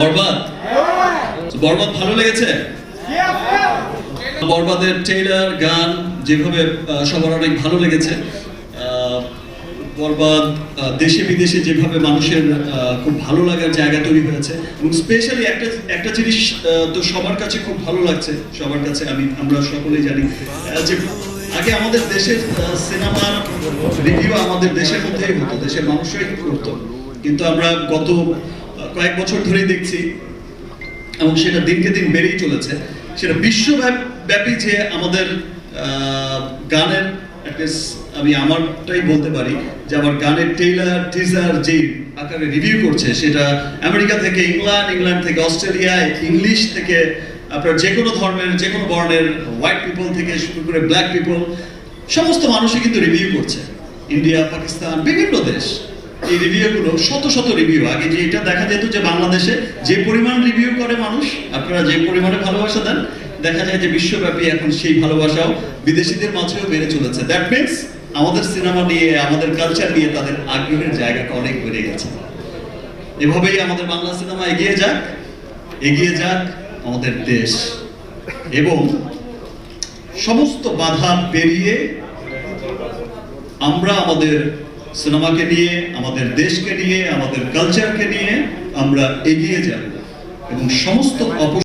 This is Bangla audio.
বরবাদ। ভালো লেগেছে? বরবাদের ট্রেলার গান যেভাবে সবার অনেক ভালো লেগেছে। বরবাদ দেশে বিদেশে যেভাবে মানুষের খুব ভালো লাগার জায়গা তৈরি হয়েছে। এবং স্পেশালি একটা একটা জিনিস তো সবার কাছে খুব ভালো লাগছে, সবার কাছে আমি, আমরা সকলেই জানি যে আগে আমাদের দেশের সিনেমার রিভিউ আমাদের দেশের মধ্যেই হতো, দেশের মানুষরাই করতো কিন্তু আমরা গত কয়েক বছর ধরেই দেখছি এবং সেটা দিনকে দিন বেড়েই চলেছে। সেটা বিশ্বব্যাপী যে আমাদের গানের আমি আমারটাই বলতে পারি যে আমার গানের টেইলার টিজার যে আকারে রিভিউ করছে, সেটা আমেরিকা থেকে ইংল্যান্ড ইংল্যান্ড থেকে অস্ট্রেলিয়া ইংলিশ থেকে আপনার যে কোনো ধর্মের, যে কোনো বর্ণের হোয়াইট পিপল থেকে শুরু করে ব্ল্যাক পিপল সমস্ত মানুষই কিন্তু রিভিউ করছে। ইন্ডিয়া, পাকিস্তান, বিভিন্ন দেশ। এই রিভিউগুলো শত শত রিভিউ আগে যে এটা দেখা যেত যে বাংলাদেশে যে পরিমাণ রিভিউ করে মানুষ, আপনারা যে পরিমাণে ভালোবাসা দেন, দেখা যায় যে বিশ্বব্যাপী এখন সেই ভালোবাসাও বিদেশিদের মাঝেও বেড়ে চলেছে। দ্যাট মিনস আমাদের সিনেমা নিয়ে, আমাদের কালচার নিয়ে তাদের আগ্রহের জায়গাটা অনেক বেড়ে গেছে। এভাবেই আমাদের বাংলা সিনেমা এগিয়ে যাক এগিয়ে যাক আমাদের দেশ। এবং সমস্ত বাধা পেরিয়ে আমরা আমাদের সিনেমাকে নিয়ে আমাদের দেশকে নিয়ে আমাদের কালচারকে নিয়ে আমরা এগিয়ে যাব এবং সমস্ত অপ